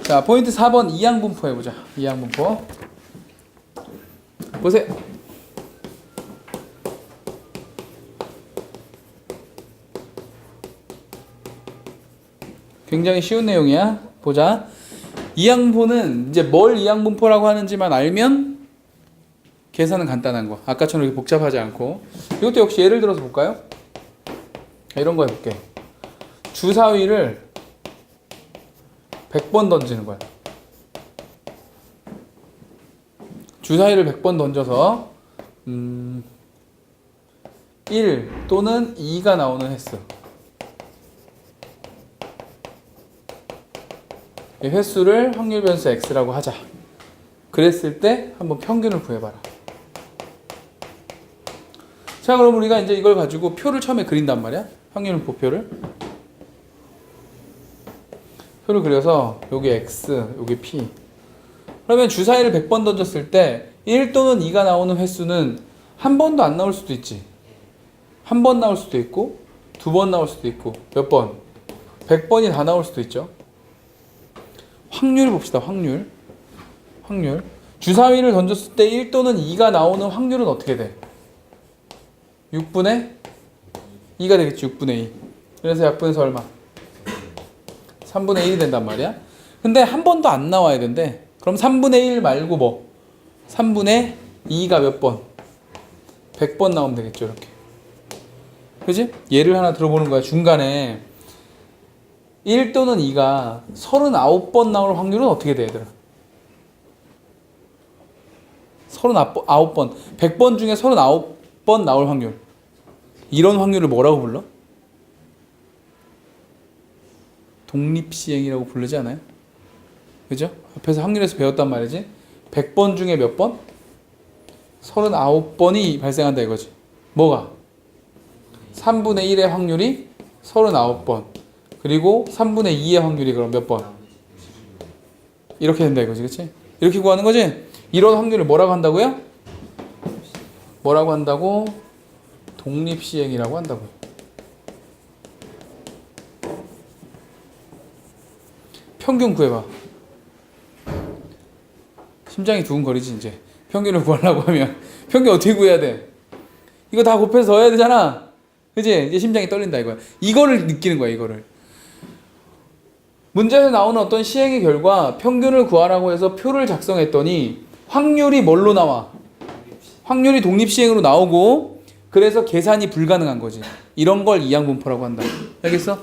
자, 포인트 4번 이항분포 해보자. 이항분포. 보세요. 굉장히 쉬운 내용이야. 보자. 이항분포는 이제 뭘 이항분포라고 하는지만 알면 계산은 간단한 거. 아까처럼 이렇게 복잡하지 않고. 이것도 역시 예를 들어서 볼까요? 이런 거 해볼게. 주사위를 100번 던지는 거야. 주사위를 100번 던져서 음, 1 또는 2가 나오는 횟수. 이 횟수를 확률 변수 x라고 하자. 그랬을 때 한번 평균을 구해봐라. 자, 그럼 우리가 이제 이걸 가지고 표를 처음에 그린단 말이야. 확률 보표를. 표를 그려서 여기 x, 여기 p. 그러면 주사위를 100번 던졌을 때 1 또는 2가 나오는 횟수는 한 번도 안 나올 수도 있지. 한 번 나올 수도 있고 두 번 나올 수도 있고 몇 번? 100번이 다 나올 수도 있죠. 확률 봅시다. 확률. 확률. 주사위를 던졌을 때 1 또는 2가 나오는 확률은 어떻게 돼? 6분의 2가 되겠지. 6분의 2. 그래서 약분해서 얼마? 3분의 1이 된단 말이야. 근데 한 번도 안 나와야 된대. 그럼 3분의 1 말고 뭐? 3분의 2가 몇 번? 100번 나오면 되겠죠, 이렇게. 그지? 예를 하나 들어보는 거야. 중간에 1 또는 2가 39번 나올 확률은 어떻게 돼, 얘들아? 39번. 100번 중에 39번 나올 확률. 이런 확률을 뭐라고 불러? 독립시행이라고 부르지 않아요? 그죠? 앞에서 확률에서 배웠단 말이지. 100번 중에 몇 번? 39번이 발생한다 이거지. 뭐가? 3분의 1의 확률이 39번. 그리고 3분의 2의 확률이 그럼 몇 번? 이렇게 된다 이거지. 그치? 이렇게 구하는 거지? 이런 확률을 뭐라고 한다고요? 뭐라고 한다고? 독립시행이라고 한다고요. 평균 구해봐. 심장이 두근거리지 이제. 평균을 구하려고 하면 평균 어떻게 구해야 돼? 이거 다 곱해서 넣어야 되잖아. 그지? 이제 심장이 떨린다 이거야. 이거를 느끼는 거야 이거를. 문제에서 나오는 어떤 시행의 결과 평균을 구하라고 해서 표를 작성했더니 확률이 뭘로 나와? 확률이 독립시행으로 나오고 그래서 계산이 불가능한 거지. 이런 걸 이항분포라고 한다. 알겠어?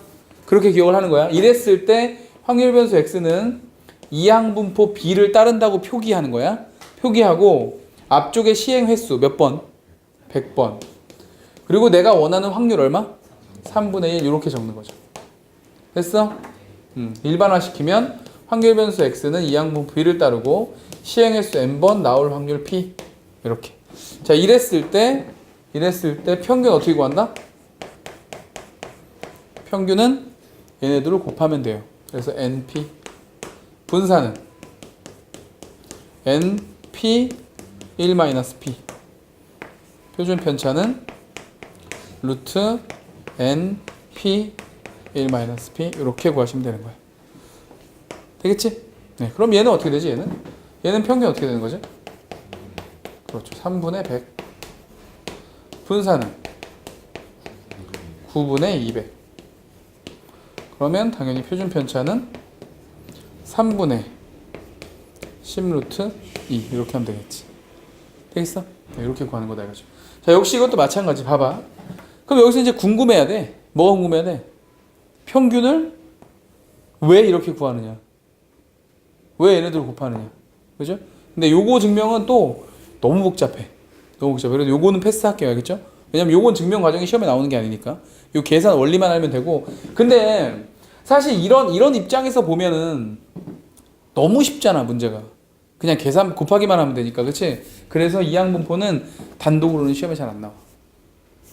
그렇게 기억을 하는 거야. 이랬을 때 확률 변수 x는 이항분포 b를 따른다고 표기하는 거야. 표기하고 앞쪽에 시행 횟수 몇 번? 100번. 그리고 내가 원하는 확률 얼마? 3분의 1 이렇게 적는 거죠. 됐어? 음, 일반화 시키면 확률 변수 x는 이항분포 b를 따르고 시행 횟수 n번 나올 확률 p 이렇게. 자, 이랬을 때 이랬을 때 평균 어떻게 구한다? 평균은 얘네들을 곱하면 돼요. 그래서 np 분사는 np 1-p 표준 편차는 루트 np 1-p 이렇게 구하시면 되는 거예요. 되겠지? 네. 그럼 얘는 어떻게 되지? 얘는 얘는 평균 어떻게 되는 거죠? 그렇죠. 3분의 100 분사는 9분의 200 그러면 당연히 표준 편차는 3분의 10루트 2 이렇게 하면 되겠지. 되겠어? 네, 이렇게 구하는 거다 이거죠. 자, 역시 이것도 마찬가지. 봐봐. 그럼 여기서 이제 궁금해야 돼. 뭐가 궁금해야 돼? 평균을 왜 이렇게 구하느냐? 왜 얘네들 곱하느냐? 그죠? 근데 요거 증명은 또 너무 복잡해. 너무 복잡해. 그래서 요거는 패스할게요. 알겠죠? 왜냐면 요건 증명 과정이 시험에 나오는 게 아니니까. 요 계산 원리만 알면 되고. 근데 사실 이런 이런 입장에서 보면은 너무 쉽잖아, 문제가. 그냥 계산 곱하기만 하면 되니까. 그렇지? 그래서 이항분포는 단독으로는 시험에 잘 안 나와.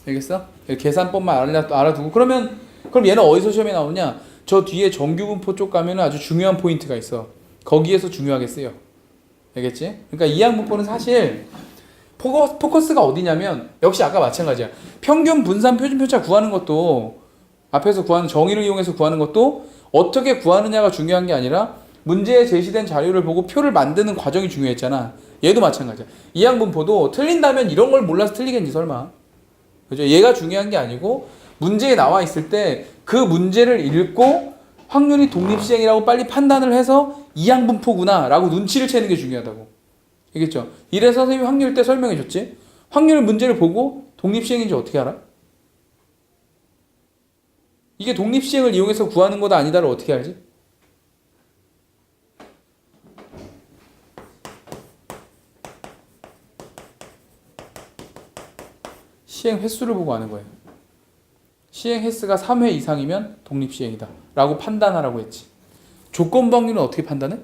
알겠어? 계산법만 알아, 알아 두고 그러면 그럼 얘는 어디서 시험에 나오냐? 저 뒤에 정규분포 쪽 가면 아주 중요한 포인트가 있어. 거기에서 중요하게 쓰여. 알겠지? 그러니까 이항분포는 사실 포커, 포커스가 어디냐면 역시 아까 마찬가지야. 평균 분산 표준 편차 구하는 것도 앞에서 구하는 정의를 이용해서 구하는 것도 어떻게 구하느냐가 중요한 게 아니라 문제에 제시된 자료를 보고 표를 만드는 과정이 중요했잖아. 얘도 마찬가지야. 이항분포도 틀린다면 이런 걸 몰라서 틀리겠니 설마. 그죠? 얘가 중요한 게 아니고 문제에 나와 있을 때 그 문제를 읽고 확률이 독립시행이라고 빨리 판단을 해서 이항분포구나라고 눈치를 채는 게 중요하다고. 알겠죠? 이래서 선생님이 확률 때 설명해 줬지. 확률 문제를 보고 독립시행인지 어떻게 알아? 이게 독립시행을 이용해서 구하는 거다 아니다를 어떻게 알지? 시행 횟수를 보고 아는 거예요. 시행 횟수가 3회 이상이면 독립시행이다. 라고 판단하라고 했지. 조건 확률은 어떻게 판단해?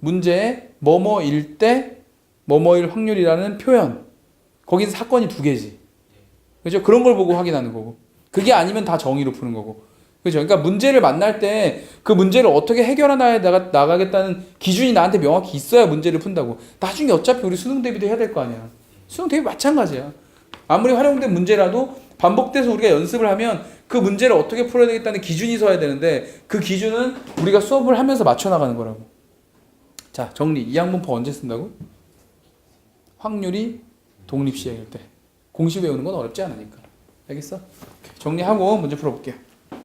문제에 뭐뭐일 때 뭐뭐일 확률이라는 표현. 거기서 사건이 두 개지. 그죠? 그런 걸 보고 확인하는 거고. 그게 아니면 다 정의로 푸는 거고. 그죠? 그러니까 문제를 만날 때 그 문제를 어떻게 해결해 나가, 나가겠다는 기준이 나한테 명확히 있어야 문제를 푼다고. 나중에 어차피 우리 수능 대비도 해야 될 거 아니야. 수능 대비 마찬가지야. 아무리 활용된 문제라도 반복돼서 우리가 연습을 하면 그 문제를 어떻게 풀어야 되겠다는 기준이 서야 되는데 그 기준은 우리가 수업을 하면서 맞춰 나가는 거라고. 자, 정리. 이항분포 언제 쓴다고? 확률이 독립 시행일 때. 공식 외우는 건 어렵지 않으니까. 알겠어? 정리하고 문제 풀어볼게요.